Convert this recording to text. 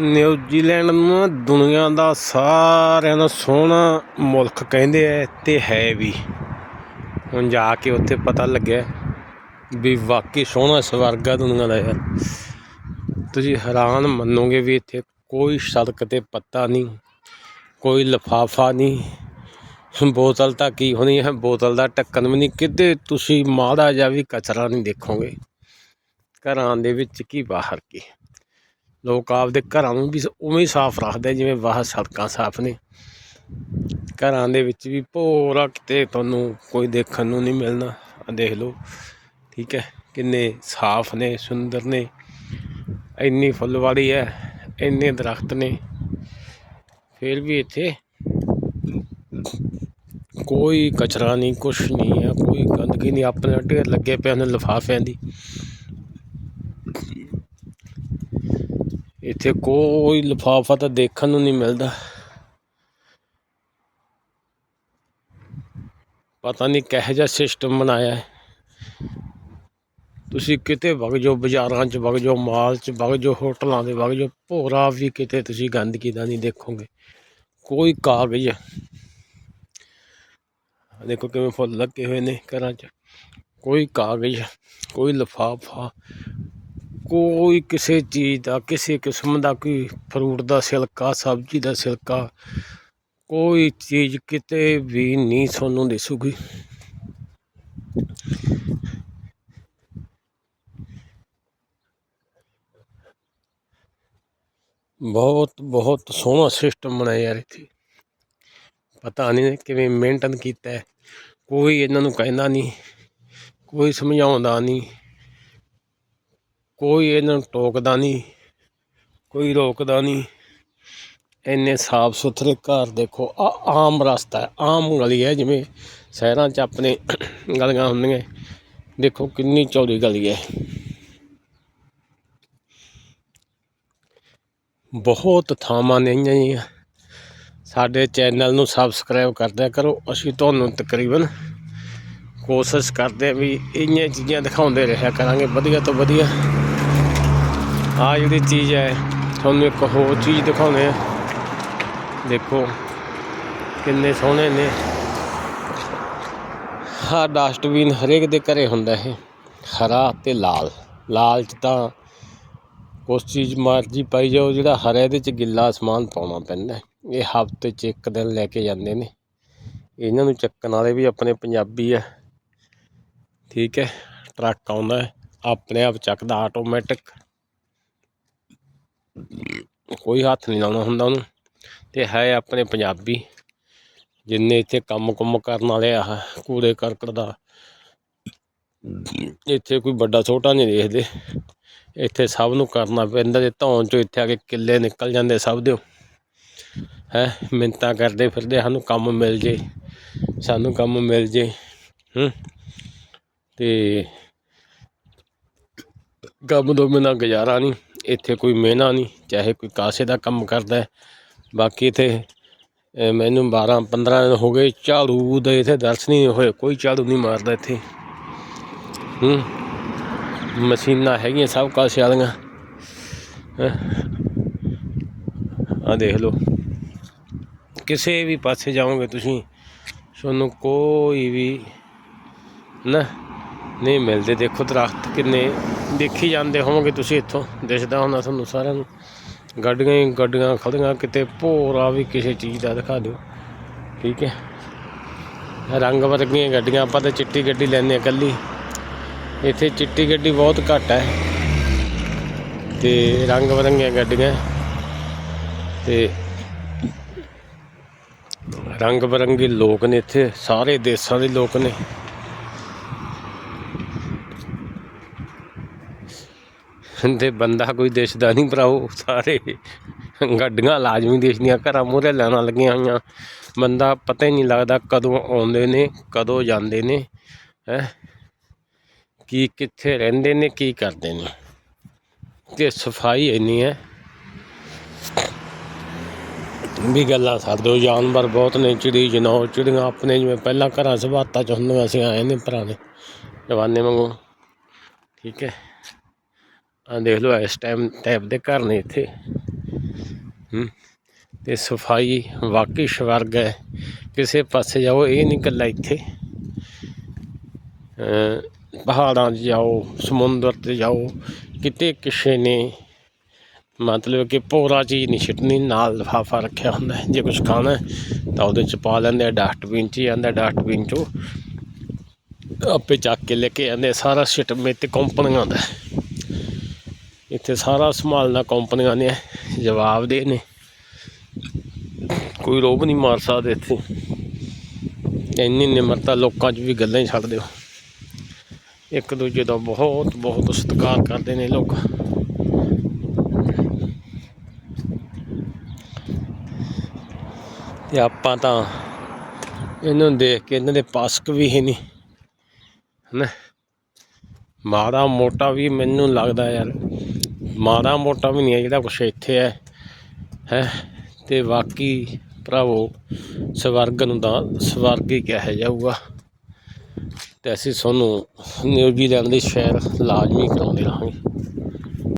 New Zealand ਨੂੰ ਨਾ ਦੁਨੀਆ ਦਾ ਸਾਰਿਆਂ ਦਾ ਸੋਹਣਾ ਮੁਲਕ ਕਹਿੰਦੇ ਐ ਤੇ ਹੈ ਵੀ। ਹੁਣ ਜਾ ਕੇ ਉੱਥੇ ਪਤਾ ਲੱਗਿਆ ਵੀ ਵਾਕਈ ਸੋਹਣਾ ਸਵਰਗ ਆ ਦੁਨੀਆ ਦਾ ਯਾਰ। ਤੁਸੀਂ ਹੈਰਾਨ ਮੰਨੋਗੇ ਵੀ ਇੱਥੇ ਕੋਈ ਸੜਕ ਤੇ ਪੱਤਾ ਨਹੀਂ, ਕੋਈ ਲਿਫਾਫਾ ਨਹੀਂ। ਬੋਤਲ ਤਾਂ ਕੀ ਹੋਣੀ ਹੈ, ਬੋਤਲ ਦਾ ਢੱਕਣ ਵੀ ਨਹੀਂ, ਕਿਤੇ ਤੁਸੀਂ ਮਾੜਾ ਜਿਹਾ ਵੀ ਕਚਰਾ ਨਹੀਂ ਦੇਖੋਗੇ। ਘਰਾਂ ਦੇ ਵਿੱਚ ਕੀ ਬਾਹਰ ਕੀ। ਲੋਕ ਆਪਦੇ ਘਰਾਂ ਨੂੰ ਵੀ ਉਵੇਂ ਹੀ ਸਾਫ਼ ਰੱਖਦੇ ਜਿਵੇਂ ਬਾਹਰ ਸੜਕਾਂ ਸਾਫ਼ ਨੇ। ਘਰਾਂ ਦੇ ਵਿੱਚ ਵੀ ਭੋਰਾ ਕਿਤੇ ਤੁਹਾਨੂੰ ਕੋਈ ਦੇਖਣ ਨੂੰ ਨਹੀਂ ਮਿਲਣਾ। ਆਹ ਦੇਖ ਲਓ, ਠੀਕ ਹੈ, ਕਿੰਨੇ ਸਾਫ਼ ਨੇ, ਸੁੰਦਰ ਨੇ। ਇੰਨੀ ਫੁੱਲਵਾੜੀ ਹੈ, ਇੰਨੇ ਦਰਖਤ ਨੇ। ਫਿਰ ਵੀ ਇੱਥੇ ਕੋਈ ਕਚਰਾ ਨਹੀਂ, ਕੁਛ ਨਹੀਂ ਹੈ, ਕੋਈ ਗੰਦਗੀ ਨਹੀਂ, ਆਪਣੇ ਢੇਰ ਲੱਗੇ ਪਏ ਨੇ, ਲਿਫਾਫਿਆਂ ਦੀ। ਇੱਥੇ ਕੋਈ ਲਿਫਾਫਾ ਤਾਂ ਦੇਖਣ ਨੂੰ ਨਹੀਂ ਮਿਲਦਾ। ਪਤਾ ਨਹੀਂ ਕਿਹੋ ਜਿਹਾ ਸਿਸਟਮ ਬਣਾਇਆ ਹੈ। ਤੁਸੀਂ ਕਿਤੇ ਵਗ ਜਾਓ, ਬਾਜ਼ਾਰਾਂ 'ਚ ਵਗ ਜਾਓ, ਮਾਲ 'ਚ ਵਗ ਜਾਓ, ਹੋਟਲਾਂ ਦੇ ਵਗ ਜਾਓ, ਭੋਰਾ ਵੀ ਕਿਤੇ ਤੁਸੀਂ ਗੰਦਗੀ ਦਾ ਨਹੀਂ ਦੇਖੋਗੇ। ਕੋਈ ਕਾਗਜ਼ ਦੇਖੋ ਕਿਵੇਂ ਫੁੱਲ ਲੱਗੇ ਹੋਏ ਨੇ ਘਰਾਂ 'ਚ। ਕੋਈ ਕਾਗਜ਼ ਕੋਈ ਲਿਫਾਫਾ ਕੋਈ ਕਿਸੇ ਚੀਜ਼ ਦਾ, ਕਿਸੇ ਕਿਸਮ ਦਾ ਕੋਈ ਫਰੂਟ ਦਾ ਛਿਲਕਾ, ਸਬਜ਼ੀ ਦਾ ਛਿਲਕਾ, ਕੋਈ ਚੀਜ਼ ਕਿਤੇ ਵੀ ਨਹੀਂ ਤੁਹਾਨੂੰ ਦਿਸੂਗੀ। ਬਹੁਤ ਬਹੁਤ ਸੋਹਣਾ ਸਿਸਟਮ ਬਣਾਇਆ ਯਾਰ ਇੱਥੇ। ਪਤਾ ਨਹੀਂ ਕਿਵੇਂ ਮੇਨਟੇਨ ਕੀਤਾ ਕੋਈ ਇਹਨਾਂ ਨੂੰ ਕਹਿੰਦਾ ਨਹੀਂ, ਕੋਈ ਸਮਝਾਉਂਦਾ ਨਹੀਂ। ਕੋਈ ਇਹਨਾਂ ਨੂੰ ਟੋਕਦਾ ਨਹੀਂ, ਕੋਈ ਰੋਕਦਾ ਨਹੀਂ। ਇੰਨੇ ਸਾਫ਼ ਸੁਥਰੇ ਘਰ ਦੇਖੋ, ਆ ਆਮ ਰਸਤਾ ਹੈ, ਆਮ ਗਲੀ ਹੈ, ਜਿਵੇਂ ਸ਼ਹਿਰਾਂ 'ਚ ਆਪਣੇ ਗਲੀਆਂ ਹੁੰਦੀਆਂ। ਦੇਖੋ ਕਿੰਨੀ ਚੌੜੀ ਗਲੀ ਹੈ। ਬਹੁਤ ਥਾਵਾਂ ਨੇ ਇਹੀਆਂ ਜਿਹੀਆਂ ਸਾਡੇ ਚੈਨਲ ਨੂੰ ਸਬਸਕ੍ਰਾਈਬ ਕਰਦਿਆ ਕਰੋ, ਅਸੀਂ ਤੁਹਾਨੂੰ ਤਕਰੀਬਨ ਕੋਸ਼ਿਸ਼ ਕਰਦੇ ਵੀ ਇੰਨੀਆਂ ਚੀਜ਼ਾਂ ਦਿਖਾਉਂਦੇ ਰਿਹਾ ਕਰਾਂਗੇ, ਵਧੀਆ ਤੋਂ ਵਧੀਆ। ਆ ਜਿਹੜੀ ਚੀਜ਼ ਹੈ, ਤੁਹਾਨੂੰ ਇੱਕ ਹੋਰ ਚੀਜ਼ ਦਿਖਾਉਂਦੇ ਆ ਦੇਖੋ, ਕਿੰਨੇ ਸੋਹਣੇ ਨੇ। ਹਾਂ ਡਸਟਬਿਨ ਹਰੇਕ ਦੇ ਘਰੇ ਹੁੰਦਾ ਇਹ, ਹਰਾ ਤੇ ਲਾਲ। ਲਾਲ ਚ ਤਾਂ ਉਸ ਚੀਜ਼ ਮਰਜ਼ੀ ਪਾਈ ਜਾਓ, ਜਿਹੜਾ ਹਰੇ ਦੇ ਚ ਗਿੱਲਾ ਸਮਾਨ ਪਾਉਣਾ ਪੈਂਦਾ ਇਹ ਹਫ਼ਤੇ ਚ ਇੱਕ ਦਿਨ ਲੈ ਕੇ ਜਾਂਦੇ ਨੇ। ਇਹਨਾਂ ਨੂੰ ਚੱਕਣ ਵਾਲੇ ਵੀ ਆਪਣੇ ਪੰਜਾਬੀ ਆ। ਠੀਕ ਹੈ, ਟਰੱਕ ਆਉਂਦਾ ਆਪਣੇ ਆਪ ਚੱਕਦਾ ਆਟੋਮੈਟਿਕ ਕੋਈ ਹੱਥ ਨਹੀਂ ਲਾਉਣਾ ਹੁੰਦਾ ਉਹਨੂੰ। ਤੇ ਹੈ ਆਪਣੇ ਪੰਜਾਬੀ, ਜਿੰਨੇ ਇੱਥੇ ਕੰਮ ਕੁੰਮ ਕਰਨ ਵਾਲੇ ਆ, ਕੂੜੇ ਕਰਕਟ ਦਾ। ਇੱਥੇ ਕੋਈ ਵੱਡਾ ਛੋਟਾ ਨਹੀਂ ਦੇਖਦੇ। ਇੱਥੇ ਸਭ ਨੂੰ ਕਰਨਾ ਪੈਂਦਾ ਜੇ ਧੌਣ ਚੋਂ ਇੱਥੇ ਆ ਕੇ ਕਿੱਲੇ ਨਿਕਲ ਜਾਂਦੇ ਸਭ ਦੇ। ਹੈ ਮਿੰਤਾਂ ਕਰਦੇ ਫਿਰਦੇ, ਸਾਨੂੰ ਕੰਮ ਮਿਲ ਜੇ, ਸਾਨੂੰ ਕੰਮ ਮਿਲ ਜੇ, ਹੂੰ। ਤੇ ਕੰਮ ਤੋਂ ਬਿਨਾਂ ਗੁਜ਼ਾਰਾ ਨਹੀਂ ਇੱਥੇ ਕੋਈ ਮਿਹਨਾ ਨਹੀਂ, ਚਾਹੇ ਕੋਈ ਕਾਸੇ ਦਾ ਕੰਮ ਕਰਦਾ ਬਾਕੀ ਇੱਥੇ ਮੈਨੂੰ 12 15 ਦਿਨ ਹੋ ਗਏ, ਝਾੜੂ ਦੇ ਇੱਥੇ ਦਰਸ਼ਨ ਨਹੀਂ ਹੋਏ, ਕੋਈ ਝਾੜੂ ਨਹੀਂ ਮਾਰਦਾ ਇੱਥੇ। ਹੂੰ, ਮਸ਼ੀਨਾਂ ਹੈਗੀਆਂ ਸਭ ਕਾਸੇ ਵਾਲੀਆਂ। ਆ ਦੇਖ ਲਓ। ਕਿਸੇ ਵੀ ਪਾਸੇ ਜਾਓਗੇ ਤੁਸੀਂ, ਤੁਹਾਨੂੰ ਕੋਈ ਵੀ, ਨਾ, ਨਹੀਂ ਮਿਲਦੇ। ਦੇਖੋ ਦਰਖਤ ਕਿੰਨੇ ਦੇਖੀ ਜਾਂਦੇ ਹੋਵੋਗੇ ਤੁਸੀਂ ਇੱਥੋਂ। ਦਿਸਦਾ ਹੁੰਦਾ ਤੁਹਾਨੂੰ ਸਾਰਿਆਂ ਨੂੰ। ਗੱਡੀਆਂ ਹੀ ਗੱਡੀਆਂ ਖੜੀਆਂ ਕਿਤੇ ਭੋਰਾ ਵੀ ਕਿਸੇ ਚੀਜ਼ ਦਾ ਦਿਖਾ ਦਿਓ। ਠੀਕ ਹੈ। ਰੰਗ ਵਰਗੀਆਂ ਗੱਡੀਆਂ, ਆਪਾਂ ਤਾਂ ਚਿੱਟੀ ਗੱਡੀ ਲੈਂਦੇ ਹਾਂ ਇਕੱਲੀ। ਇੱਥੇ ਚਿੱਟੀ ਗੱਡੀ ਬਹੁਤ ਘੱਟ ਹੈ। ਤੇ ਰੰਗ ਬਰੰਗੀਆਂ ਗੱਡੀਆਂ। ਤੇ ਰੰਗ ਬਰੰਗੇ ਲੋਕ ਨੇ ਇੱਥੇ। ਸਾਰੇ ਦੇਸ਼ਾਂ ਦੇ ਲੋਕ ਨੇ। ਤੇ ਬੰਦਾ ਕੋਈ ਦਿਸਦਾ ਨਹੀਂ ਭਰਾਓ, ਸਾਰੇ ਗੱਡੀਆਂ ਲਾਜ਼ਮੀ ਦਿਸਦੀਆਂ ਘਰਾਂ ਮੂਹਰੇ ਲੈਣਾ ਲੱਗੀਆਂ ਹੋਈਆਂ। ਬੰਦਾ ਪਤਾ ਹੀ ਨਹੀਂ ਲੱਗਦਾ ਕਦੋਂ ਆਉਂਦੇ ਨੇ, ਕਦੋਂ ਜਾਂਦੇ ਨੇ, ਹੈ? ਕੀ ਕਿੱਥੇ ਰਹਿੰਦੇ ਨੇ, ਕੀ ਕਰਦੇ ਨੇ। ਤੇ ਸਫ਼ਾਈ ਇੰਨੀ ਹੈ। ਵੀ ਗੱਲਾਂ ਛੱਡ ਜਾਨਵਰ ਬਹੁਤ ਨੇ, ਚਿੜੀ ਜਨੌਰ, ਚਿੜੀਆਂ ਆਪਣੇ ਜਿਵੇਂ ਪਹਿਲਾਂ ਘਰਾਂ ਸਵਾਤਾਂ ਚ ਹੁੰਦੀਆਂ ਸੀ ਆਏ ਨੇ ਪੁਰਾਣੇ ਜਵਾਨੇ ਵਾਂਗੂ। ਠੀਕ ਹੈ। ਆ ਦੇਖ ਲਓ ਇਸ ਟਾਈਮ ਟਾਈਪ ਦੇ ਘਰ ਨੇ ਇੱਥੇ। ਹੂੰ। ਤੇ ਸਫ਼ਾਈ ਵਾਕਈ ਸਵਰਗ ਹੈ। ਕਿਸੇ ਪਾਸੇ ਜਾਓ, ਇਹ ਨਹੀਂ ਇਕੱਲਾ ਇੱਥੇ। ਪਹਾੜਾਂ 'ਚ ਜਾਓ, ਸਮੁੰਦਰ 'ਤੇ ਜਾਓ, ਕਿਤੇ ਕਿਸੇ ਨੇ ਮਤਲਬ ਕਿ ਪੂਰਾ ਚੀਜ਼ ਨਹੀਂ ਛਿੱਟਣੀ, ਨਾਲ ਲਿਫਾਫਾ ਰੱਖਿਆ ਹੁੰਦਾ ਜੇ ਕੁਝ ਖਾਣਾ ਤਾਂ ਉਹਦੇ 'ਚ ਪਾ ਲੈਂਦੇ ਆ ਡਸਟਬਿਨ 'ਚ ਹੀ ਆਂਦਾ ਡਸਟਬਿਨ 'ਚੋਂ ਆਪੇ ਚੱਕ ਕੇ ਲੈ ਕੇ ਆਂਦੇ ਸਾਰਾ ਸਿਸਟਮ ਤੇ ਕੰਪਨੀਆਂ ਦਾ ਇੱਥੇ ਸਾਰਾ ਸੰਭਾਲਣਾ ਕੰਪਨੀਆਂ ਨੇ, ਜਵਾਬ ਦੇ ਨੇ। ਕੋਈ ਰੋਬ ਨਹੀਂ ਮਾਰ ਸਕਦੇ ਇੱਥੇ। ਇੰਨੀ ਨਿਮਰਤਾ ਲੋਕਾਂ 'ਚ ਵੀ ਗੱਲਾਂ ਹੀ ਛੱਡ ਦਿਓ। ਇੱਕ ਦੂਜੇ ਦਾ ਬਹੁਤ ਬਹੁਤ ਸਤਿਕਾਰ ਕਰਦੇ ਨੇ ਲੋਕ। ਤੇ ਆਪਾਂ ਤਾਂ ਇਹਨਾਂ ਨੂੰ ਦੇਖ ਕੇ ਇਹਨਾਂ ਦੇ ਪਾਸਕ ਵੀ ਹੈ ਨਹੀਂ, ਹਨਾ? ਮਾੜਾ ਮੋਟਾ ਵੀ ਮੈਨੂੰ ਲੱਗਦਾ ਯਾਰ ਮਾੜਾ ਮੋਟਾ ਵੀ ਨਹੀਂ ਹੈ ਜਿਹੜਾ ਕੁਛ ਇੱਥੇ ਹੈ ਹੈ ਤੇ ਬਾਕੀ ਭਰਾਵੋ ਸਵਰਗ ਨੂੰ ਤਾਂ ਸਵਰਗ ਹੀ ਕਿਹਾ ਜਾਊਗਾ। ਤੇ ਅਸੀਂ ਤੁਹਾਨੂੰ ਨਿਊਜ਼ੀਲੈਂਡ ਦੀ ਸ਼ਹਿਰ ਲਾਜ਼ਮੀ ਕਰਾਉਂਦੇ ਰਹਾਂਗੇ।